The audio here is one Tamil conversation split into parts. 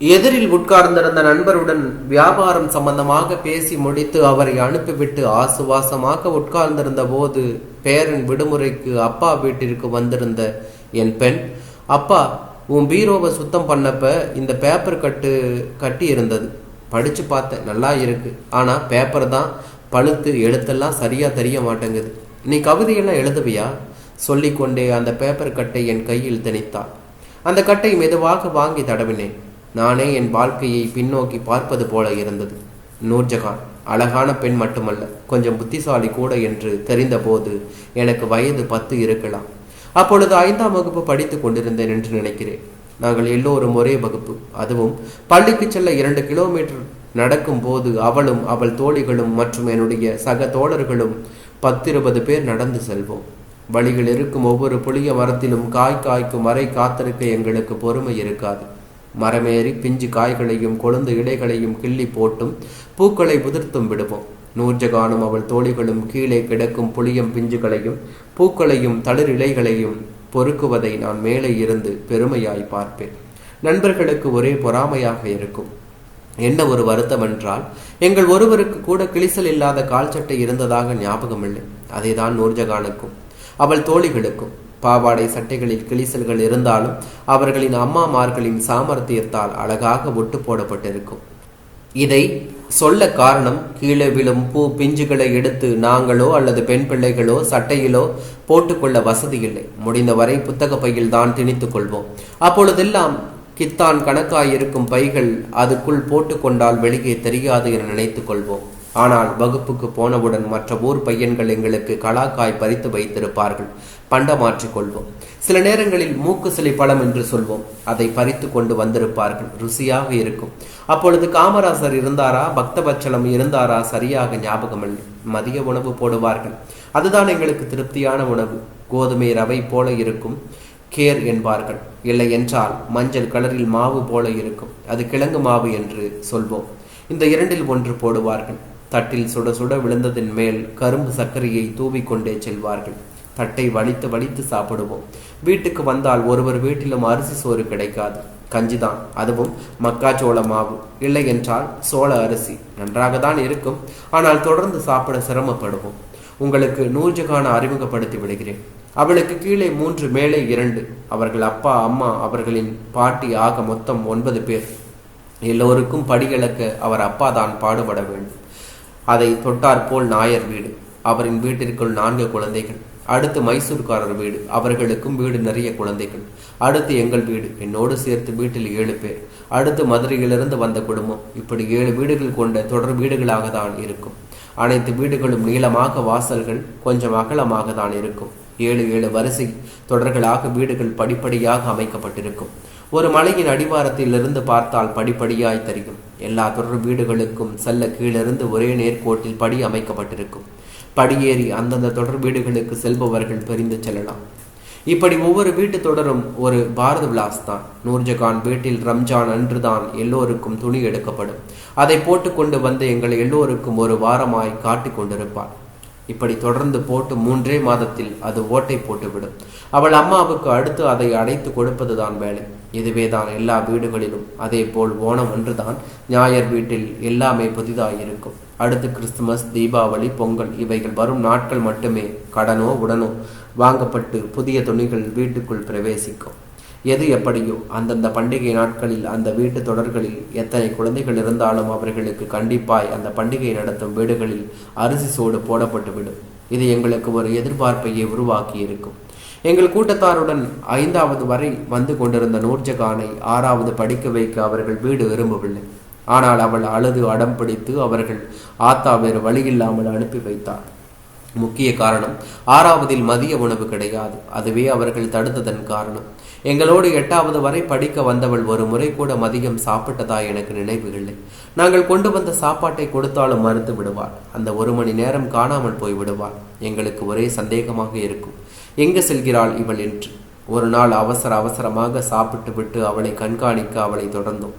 எதிரில் உட்கார்ந்திருந்த நண்பருடன் வியாபாரம் சம்பந்தமாக பேசி முடித்து அவரை அனுப்பிவிட்டு ஆசுவாசமாக உட்கார்ந்திருந்த போது பேரன் விடுமுறைக்கு அப்பா வீட்டிற்கு வந்திருந்த என் பெண் அப்பா உன் பீரோவை சுத்தம் பண்ணப்ப இந்த பேப்பர் கட்டு கட்டி இருந்தது படிச்சு பார்த்தேன் நல்லா இருக்கு. ஆனா பேப்பர் தான் பழுத்து எழுத்தெல்லாம் சரியா தெரிய மாட்டேங்குது. நீ கவிதையெல்லாம் எழுதுவியா? சொல்லிக்கொண்டே அந்த பேப்பர் கட்டை என் கையில் திணித்தாள். அந்த கட்டை மெதுவாக வாங்கி தடவினேன். நானே என் வாழ்க்கையை பின்னோக்கி பார்ப்பது போல இருந்தது. நூர்ஜஹான் அழகான பெண் மட்டுமல்ல கொஞ்சம் புத்திசாலி கூட என்று தெரிந்தபோது எனக்கு வயது பத்து இருக்கலாம். அப்பொழுது ஐந்தாம் வகுப்பு படித்துக் கொண்டிருந்தேன் என்று நினைக்கிறேன். நாங்கள் எல்லோரும் ஒரே வகுப்பு. அதுவும் பள்ளிக்கு செல்ல இரண்டு கிலோமீட்டர் நடக்கும் போது அவளும் அவள் தோழிகளும் மற்றும் என்னுடைய சக தோழர்களும் பத்திருபது பேர் நடந்து செல்வோம். வழியில் இருக்கும் ஒவ்வொரு புளிய மரத்திலும் காய் காய்க்கும் வரை காத்திருக்க எங்களுக்கு பொறுமை இருக்காது. மரமேறி பிஞ்சு காய்களையும் கொழுந்து இலைகளையும் கிள்ளி போட்டும் பூக்களை உதிர்த்தும் விடுவோம். நூர்ஜகானும் அவள் தோழிகளும் கீழே கிடக்கும் புளியம் பிஞ்சுகளையும் பூக்களையும் தளிர் இலைகளையும் பொறுக்குவதை நான் மேலே இருந்து பெருமையாய் பார்ப்பேன். நண்பர்களுக்கு ஒரே பொறாமையாக இருக்கும். என்ன ஒரு வருத்தம் என்றால் எங்கள் ஒருவருக்கு கூட கிழிசல் இல்லாத கால் சட்டை இருந்ததாக ஞாபகமில்லை. அதேதான் நூர்ஜகானுக்கும் அவள் தோழிகளுக்கும். பாவாடை சட்டைகளில் கிளிசல்கள் இருந்தாலும் அவர்களின் அம்மாமார்களின் சாமர்த்தியத்தால் அழகாக ஒட்டு போடப்பட்டிருக்கும். இதை சொல்ல காரணம் கீழே விழும் பூ பிஞ்சுகளை எடுத்து நாங்களோ அல்லது பெண் பிள்ளைகளோ சட்டையிலோ போட்டுக்கொள்ள வசதி இல்லை முடிந்தவரை புத்தக பையில் தான் திணித்துக் கொள்வோம். அப்பொழுதெல்லாம் கித்தான் கணக்காய் இருக்கும் பைகள் அதுக்குள் போட்டுக்கொண்டால் வெளியே தெரியாது என நினைத்துக் கொள்வோம். ஆனால் வகுப்புக்கு போனவுடன் மற்ற ஊர் பையன்கள் எங்களுக்கு கலாக்காய் பறித்து வைத்திருப்பார்கள். பண்டமாற்றிக் கொள்வோம். சில நேரங்களில் மூக்கு சிலை பழம் என்று சொல்வோம். அதை பறித்து கொண்டு வந்திருப்பார்கள். ருசியாக இருக்கும். அப்பொழுது காமராசர் இருந்தாரா? பக்தபட்சலம் இருந்தாரா? சரியாக ஞாபகமில்லை. மதிய உணவு போடுவார்கள். அதுதான் எங்களுக்கு திருப்தியான உணவு. கோதுமை ரவை போல இருக்கும். கேர் என்பார்கள். இல்லை என்றால் மஞ்சள் கலரில் மாவு போல இருக்கும். அது கிழங்கு மாவு என்று சொல்வோம். இந்த இரண்டில் ஒன்று போடுவார்கள். தட்டில் சுட சுட விழுந்ததின் மேல் கரும்பு சர்க்கரையை தூவிக்கொண்டே செல்வார்கள். தட்டை வலித்து வலித்து சாப்பிடுவோம். வீட்டுக்கு வந்தால் ஒருவர் வீட்டிலும் அரிசி சோறு கிடைக்காது. கஞ்சிதான் அதுவும் மக்காச்சோள மாவு. இல்லை என்றால் சோள அரிசி. நன்றாக தான் இருக்கும். ஆனால் தொடர்ந்து சாப்பிட சிரமப்படுவோம். உங்களுக்கு நூர்ஜகான அறிமுகப்படுத்தி விடுகிறேன். அவளுக்கு கீழே மூன்று மேலே இரண்டு. அவர்கள் அப்பா அம்மா அவர்களின் பாட்டி ஆக மொத்தம் ஒன்பது பேர். எல்லோருக்கும் படிகளக்க அவர் அப்பா தான் பாடுபட வேண்டும். அதை தொட்டாற்போல் நாயர் வீடு. அவரின் வீட்டிற்குள் நான்கு குழந்தைகள். அடுத்து மைசூர்காரர் வீடு. அவர்களுக்கும் வீடு நிறைய குழந்தைகள். அடுத்து எங்கள் வீடு. என்னோடு சேர்த்து வீட்டில் ஏழு பேர். அடுத்து மதுரையிலிருந்து வந்த குடும்பம். இப்படி ஏழு வீடுகள் கொண்ட தொடர் வீடுகளாக தான் இருக்கும். அனைத்து வீடுகளும் நீளமாக வாசல்கள் கொஞ்சம் அகலமாக தான் இருக்கும். ஏழு ஏழு வரிசை தொடர்களாக வீடுகள் படிப்படியாக அமைக்கப்பட்டிருக்கும். ஒரு மலையின் அடிவாரத்தில் இருந்து பார்த்தால் படிப்படியாய் தெரியும். எல்லா தொடர் வீடுகளுக்கும் செல்ல கீழிருந்து ஒரே நேர்கோட்டில் படி அமைக்கப்பட்டிருக்கும். படியேறி அந்தந்த தொடர் வீடுகளுக்கு செல்பவர்கள் பிரிந்து செல்லலாம். இப்படி ஒவ்வொரு வீட்டு தொடரும் ஒரு பாரத விலாஸ் தான் நூர்ஜகான் வீட்டில் ரம்ஜான் அன்றுதான் எல்லோருக்கும் துணி எடுக்கப்படும். அதை போட்டுக்கொண்டு வந்து எங்களை எல்லோருக்கும் ஒரு வாரமாய் காட்டிக் கொண்டிருப்பார். இப்படி தொடர்ந்து போட்டு மூன்றே மாதத்தில் அது ஓட்டை போட்டுவிடும். அவள் அம்மாவுக்கு அடுத்து அதை அடைத்து கொடுப்பதுதான் வேலை. இதுவே தான் எல்லா வீடுகளிலும் அதே போல் ஓணம் ஒன்றுதான். ஞாயர் வீட்டில் எல்லாமே புதிதாயிருக்கும். அடுத்து கிறிஸ்துமஸ் தீபாவளி பொங்கல் இவைகள் வரும் நாட்கள் மட்டுமே கடனோ உடனோ வாங்கப்பட்டு புதிய துணிகள் வீட்டுக்குள் பிரவேசிக்கும். எது எப்படியோ அந்தந்த பண்டிகை நாட்களில் அந்த வீட்டு தொடர்களில் எத்தனை குழந்தைகள் இருந்தாலும் அவர்களுக்கு கண்டிப்பாய் அந்த பண்டிகை நடத்தும் வீடுகளில் அரிசி சோடு போடப்பட்டுவிடும் இது எங்களுக்கு ஒரு எதிர்பார்ப்பையே உருவாக்கி இருக்கும் எங்கள் கூட்டத்தாருடன் ஐந்தாவது வரை வந்து கொண்டிருந்த நூர்ஜகானை ஆறாவது படிக்க வைக்க அவர்கள் வீடு விரும்பவில்லை. ஆனால் அவள் அழுது அடம் பிடித்து அவர்கள் ஆத்தா வேறு வழியில்லாமல் அனுப்பி வைத்தார். முக்கிய காரணம் ஆறாவதில் மதிய உணவு கிடையாது. அதுவே அவர்கள் தடுத்ததன் காரணம். எங்களோடு எட்டாவது வரை படிக்க வந்தவள் ஒரு முறை கூட மதியம் சாப்பிட்டதா எனக்கு நினைவு இல்லை நாங்கள் கொண்டு வந்த சாப்பாட்டை கொடுத்தாலும் மறுத்து விடுவாள். அந்த ஒரு மணி நேரம் காணாமல் போய் விடுவாள் எங்களுக்கு ஒரே சந்தேகமாக இருக்கும். எங்கு செல்கிறாள் இவள் என்று. ஒரு நாள் அவசர அவசரமாக சாப்பிட்டு விட்டு அவளை கண்காணிக்க அவளை தொடர்ந்தோம்.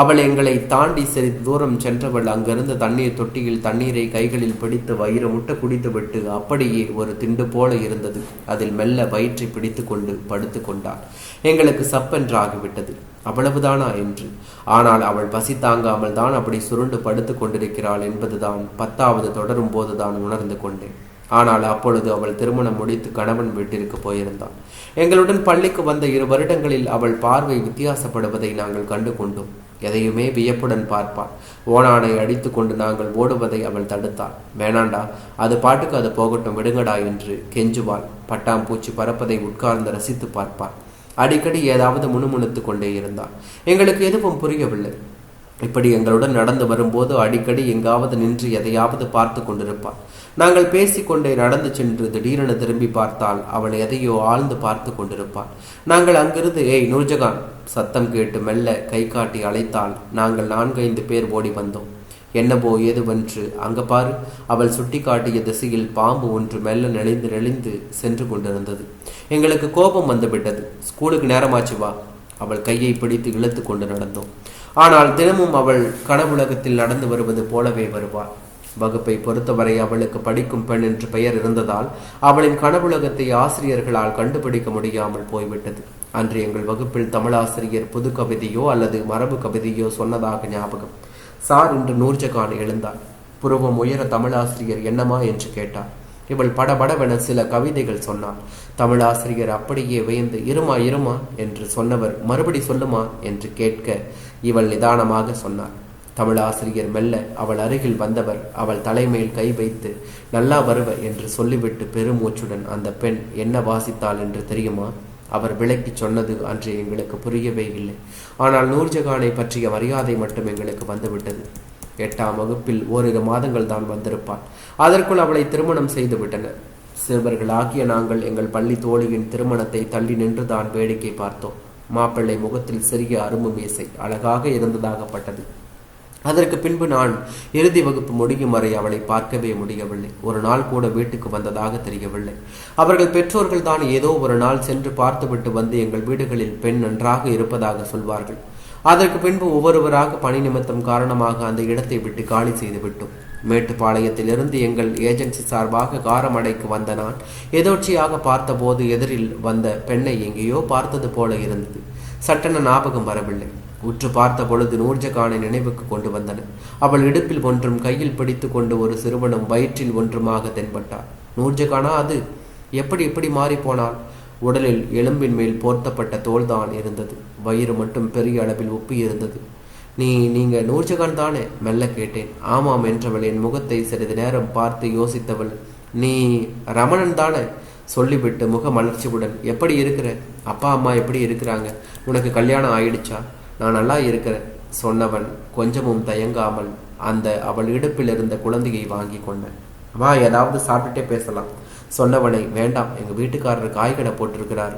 அவள் எங்களை தாண்டி சிறிது தூரம் சென்றவள் அங்கிருந்த தண்ணீர் தொட்டியில் தண்ணீரை கைகளில் பிடித்து வயிறு முட்ட குடித்துவிட்டு அப்படியே ஒரு திண்டு போல இருந்தது. அதில் மெல்ல வயிற்றை பிடித்து கொண்டு படுத்து கொண்டாள். எங்களுக்கு சப்பென்று ஆகிவிட்டது. அவ்வளவுதானா என்று. ஆனால் அவள் பசி தாங்காமல் தான் அப்படி சுருண்டு படுத்து கொண்டிருக்கிறாள் என்பதுதான் பத்தாவது தொடரும் போதுதான் உணர்ந்து கொண்டேன். ஆனால் அப்பொழுது அவள் திருமணம் முடித்து கணவன் வீட்டிற்கு போயிருந்தாள் எங்களுடன் பள்ளிக்கு வந்த இரு வருடங்களில் அவள் பார்வை வித்தியாசப்படுவதை நாங்கள் கண்டு கொண்டோம் எதையுமே வியப்புடன் பார்ப்பாள். ஓனானை அடித்து கொண்டு நாங்கள் ஓடுவதை அவள் தடுத்தாள். வேணாண்டா அது பாட்டுக்கு அது போகட்டும் விடுங்கடா என்று கெஞ்சுவாள். பட்டாம்பூச்சி பறப்பதை உட்கார்ந்து ரசித்து பார்ப்பாள். அடிக்கடி ஏதாவது முணுமுணுத்து கொண்டே இருந்தாள். எங்களுக்கு எதுவும் புரியவில்லை. இப்படி எங்களுடன் நடந்து வரும்போது அடிக்கடி எங்காவது நின்று எதையாவது பார்த்து கொண்டிருப்பாள். நாங்கள் பேசிக்கொண்டே நடந்து சென்று திடீரென திரும்பி பார்த்தால் அவள் எதையோ ஆழ்ந்து பார்த்து கொண்டிருப்பாள். நாங்கள் அங்கிருந்து ஏய் நூர்ஜகான் சத்தம் கேட்டு மெல்ல கை காட்டி அழைத்தால் நாங்கள் நான்கைந்து பேர் ஓடி வந்தோம். என்னவோ ஏதுவென்று? அங்க பாரு. அவள் சுட்டி காட்டிய திசையில் பாம்பு ஒன்று மெல்ல நெளிந்து நெளிந்து சென்று கொண்டிருந்தது. எங்களுக்கு கோபம் வந்துவிட்டது. ஸ்கூலுக்கு நேரமாச்சு வா. அவள் கையை பிடித்து இழுத்து கொண்டு நடந்தோம். ஆனால் தினமும் அவள் கனவுலகத்தில் நடந்து வருவது போலவே வருவாள். வகுப்பை பொறுத்தவரை அவளுக்கு படிக்கும் பெண் என்று பெயர் இருந்ததால் அவளின் கனவுலகத்தை ஆசிரியர்களால் கண்டுபிடிக்க முடியாமல் போய்விட்டது. அன்று எங்கள் வகுப்பில் தமிழாசிரியர் புது கவிதையோ அல்லது மரபு கவிதையோ சொன்னதாக ஞாபகம். சார் என்று நூர்ஜகான் எழுந்தார். புருவம் உயர தமிழாசிரியர் என்னமா என்று கேட்டார். இவள் படபடவென சில கவிதைகள் சொன்னாள். தமிழாசிரியர் அப்படியே வியந்து இருமா இருமா என்று சொன்னவர் மறுபடி சொல்லுமா என்று கேட்க இவள் நிதானமாக சொன்னார் தமிழாசிரியர் மெல்ல அவள் அருகில் வந்தவர் அவள் தலைமையில் கை வைத்து நல்லா வருவ என்று சொல்லிவிட்டு பெருமூச்சுடன் அந்த பெண் என்ன வாசித்தாள் என்று தெரியுமா? அவர் விளக்கி சொன்னது அன்று எங்களுக்கு புரியவே இல்லை. ஆனால் நூர்ஜகானை பற்றிய மரியாதை மட்டும் எங்களுக்கு வந்துவிட்டது. எட்டாம் வகுப்பில் ஓரிரு மாதங்கள் தான் வந்திருப்பாள். அதற்குள் அவளை திருமணம் செய்து விட்டனர். சிறுவர்களாகிய நாங்கள் எங்கள் பள்ளி தோழியின் திருமணத்தை தள்ளி நின்று தான் வேடிக்கை பார்த்தோம். மாப்பிள்ளை முகத்தில் சிறிய அரும்பு மேசை அழகாக இருந்ததாகப்பட்டது. அதற்கு பின்பு நான் இறுதி வகுப்பு முடியும் வரை அவளை பார்க்கவே முடியவில்லை. ஒரு நாள் கூட வீட்டுக்கு வந்ததாக தெரியவில்லை. அவர்கள் பெற்றோர்கள் தான் ஏதோ ஒரு நாள் சென்று பார்த்துவிட்டு வந்து எங்கள் வீடுகளில் பெண் நன்றாக இருப்பதாக சொல்வார்கள். அதற்கு பின்பு ஒவ்வொருவராக பணி நிமித்தம் காரணமாக அந்த இடத்தை விட்டு காலி செய்து விட்டோம். மேட்டுப்பாளையத்திலிருந்து எங்கள் ஏஜென்சி சார்பாக காரமடைக்கு வந்த நான் எதோச்சியாக பார்த்தபோது எதிரில் வந்த பெண்ணை எங்கேயோ பார்த்தது போல இருந்தது. சட்டென ஞாபகம் வரவில்லை. உற்று பார்த்த பொழுது நூர்ஜகானை நினைவுக்கு கொண்டு வந்தன. அவள் இடுப்பில் ஒன்றும் கையில் பிடித்து கொண்டு ஒரு சிறுவனும் வயிற்றில் ஒன்றுமாக தென்பட்டார் நூர்ஜகானா அது? எப்படி எப்படி மாறி போனாள்? உடலில் எலும்பின் மேல் போர்த்தப்பட்ட தோல்தான் இருந்தது. வயிறு மட்டும் பெரிய அளவில் உப்பி இருந்தது. நீ நீங்க நூர்ஜகான் தானே? மெல்ல கேட்டேன். ஆமாம் என்றவள் என் முகத்தை சிறிது நேரம் பார்த்து யோசித்தவள். நீ ரமணன் தானே? சொல்லிவிட்டு முக மலர்ச்சியுடன் எப்படி இருக்கிற? அப்பா அம்மா எப்படி இருக்கிறாங்க? உனக்கு கல்யாணம் ஆயிடுச்சா? நான் நல்லா இருக்கிறேன் சொன்னவன் கொஞ்சமும் தயங்காமல். அந்த அவள் இடுப்பில் இருந்த குழந்தையை வாங்கி கொண்டேன். வா ஏதாவது சாப்பிட்டுட்டே பேசலாம். சொன்னவளை வேண்டாம் எங்கள் வீட்டுக்காரர் காய்கடை போட்டிருக்கிறார்.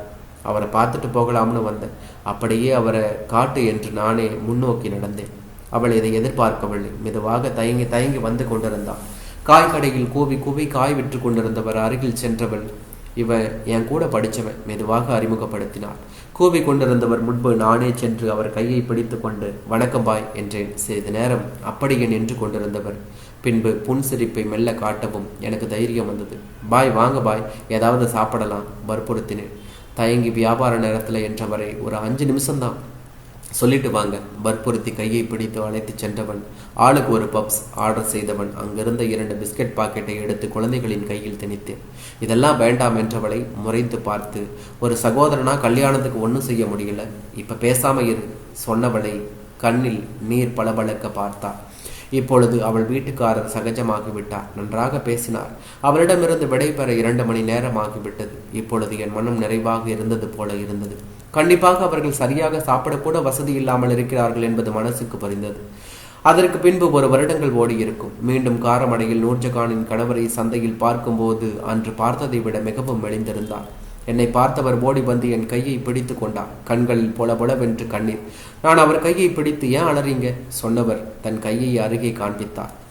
அவரை பார்த்துட்டு போகலாம்னு வந்தேன். அப்படியே அவரை காட்டு என்று நானே முன்னோக்கி நடந்தேன். அவள் இதை எதிர்பார்க்கவில்லை. மெதுவாக தயங்கி தயங்கி வந்து கொண்டிருந்தான். காய்கடையில் கூவி கூவி காய் விற்று கொண்டிருந்தவர் அருகில் சென்றவள் இவன் என் கூட படித்தவன் மெதுவாக அறிமுகப்படுத்தினாள். கூவி கொண்டிருந்தவர் முன்பு நானே சென்று அவர் கையை பிடித்து கொண்டு வணக்கம் பாய் என்றேன். சிறிது நேரம் அப்படியே நின்று கொண்டிருந்தவர் பின்பு புன்சிரிப்பை மெல்ல காட்டவும் எனக்கு தைரியம் வந்தது. பாய் வாங்க பாய் ஏதாவது சாப்பிடலாம் வற்புறுத்தினேன். தயங்கி வியாபார நேரத்தில் என்றவரை ஒரு அஞ்சு நிமிஷம்தான். சொல்லிட்டு வாங்க வற்புறுத்தி கையை பிடித்து அழைத்து சென்றவன். ஆளுக்கு ஒரு பப்ஸ் ஆர்டர் செய்தவன். அங்கிருந்த இரண்டு பிஸ்கட் பாக்கெட்டை எடுத்து குழந்தைகளின் கையில் திணித்தேன். இதெல்லாம் வேண்டாம் என்றவளை முறைந்து பார்த்து ஒரு சகோதரனா கல்யாணத்துக்கு ஒன்றும் செய்ய முடியல. இப்போ பேசாமல் இரு சொன்னவளை கண்ணில் நீர் பளபளக்க பார்த்தாள். இப்பொழுது அவள் வீட்டுக்காரர் சகஜமாகிவிட்டார். நன்றாக பேசினார். அவரிடமிருந்து விடைபெற இரண்டு மணி நேரமாகிவிட்டது. இப்பொழுது என் மனம் நிறைவாக இருந்தது போல இருந்தது. கண்டிப்பாக அவர்கள் சரியாக சாப்பிடக்கூட வசதி இல்லாமல் இருக்கிறார்கள் என்பது மனசுக்கு புரிந்தது. அதற்கு பின்பு ஒரு வருடங்கள் ஓடியிருக்கும் மீண்டும் காரமடையில் நூர்ஜகானின் கணவரை சந்தையில் பார்க்கும்போது அன்று பார்த்ததை விட மிகவும் மெலிந்திருந்தார். என்னை பார்த்தவர் ஓடி வந்து என் கையை பிடித்து கொண்டார். கண்களில் பொல பொலவென்று கண்ணீர். நான் அவர் கையை பிடித்து ஏன் அலறீங்க? சொன்னவர் தன் கையை அருகே காண்பித்தார்.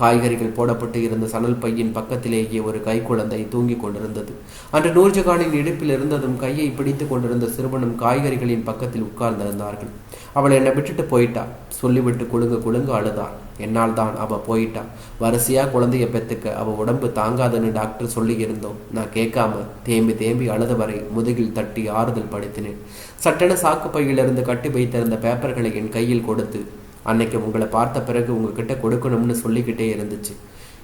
காய்கறிகள் போடப்பட்டு இருந்த சணல் பையின் பக்கத்திலேயே ஒரு கைக்குழந்தை தூங்கிக் கொண்டிருந்தது. அன்று நூர்ஜகானின் இடுப்பில் இருந்ததும் கையை பிடித்துக் கொண்டிருந்த சிறுவனும் காய்கறிகளின் பக்கத்தில் உட்கார்ந்திருந்தார்கள். அவள் என்னை விட்டுட்டு போயிட்டா. சொல்லிவிட்டு குலுங்க குலுங்க அழுதாள் என்னால் தான் அவ போயிட்டா. வரிசையா குழந்தைய பெத்துக்க அவ உடம்பு தாங்காதுன்னு டாக்டர் சொல்லி இருந்தோம் நான் கேட்காம தேம்பி தேம்பி அழுத வரை முதுகில் தட்டி ஆறுதல் படுத்தினேன். சட்டென சாக்கு பையிலிருந்து கட்டி வைத்திருந்த பேப்பர்களை என் கையில் கொடுத்து அன்னைக்கு உங்களை பார்த்த பிறகு உங்ககிட்ட கொடுக்கணும்னு சொல்லிக்கிட்டே இருந்துச்சு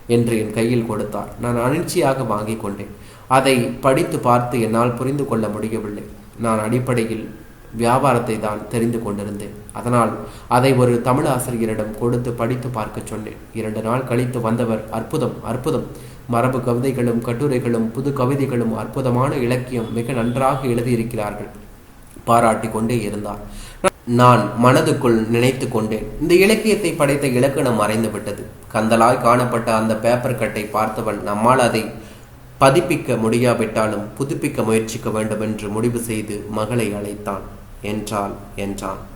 என்று என் கையில் கொடுத்தார். நான் அனிழ்ச்சியாக வாங்கி கொண்டேன். அதை படித்து பார்த்து என்னால் புரிந்து கொள்ள முடியவில்லை. நான் அடிப்படையில் வியாபாரத்தை தான் தெரிந்து கொண்டிருந்தேன். அதனால் அதை ஒரு தமிழ் ஆசிரியரிடம் கொடுத்து படித்து பார்க்க சொன்னேன். இரண்டு நாள் கழித்து வந்தவர் அற்புதம் அற்புதம். மரபு கவிதைகளும் கட்டுரைகளும் புது கவிதைகளும் அற்புதமான இலக்கியம் மிக நன்றாக எழுதியிருக்கிறார்கள். பாராட்டி கொண்டே இருந்தார். நான் மனதுக்குள் நினைத்து கொண்டேன். இந்த இலக்கியத்தை படைத்த இலக்கணம் மறைந்துவிட்டது கந்தலாய் காணப்பட்ட அந்த பேப்பர் கட்டை பார்த்தவன் நம்மால் அதை பதிப்பிக்க முடியாவிட்டாலும் புதுப்பிக்க முயற்சிக்க வேண்டும் என்று முடிவு செய்து மகளை அழைத்தான். என்றாள் என்றான்.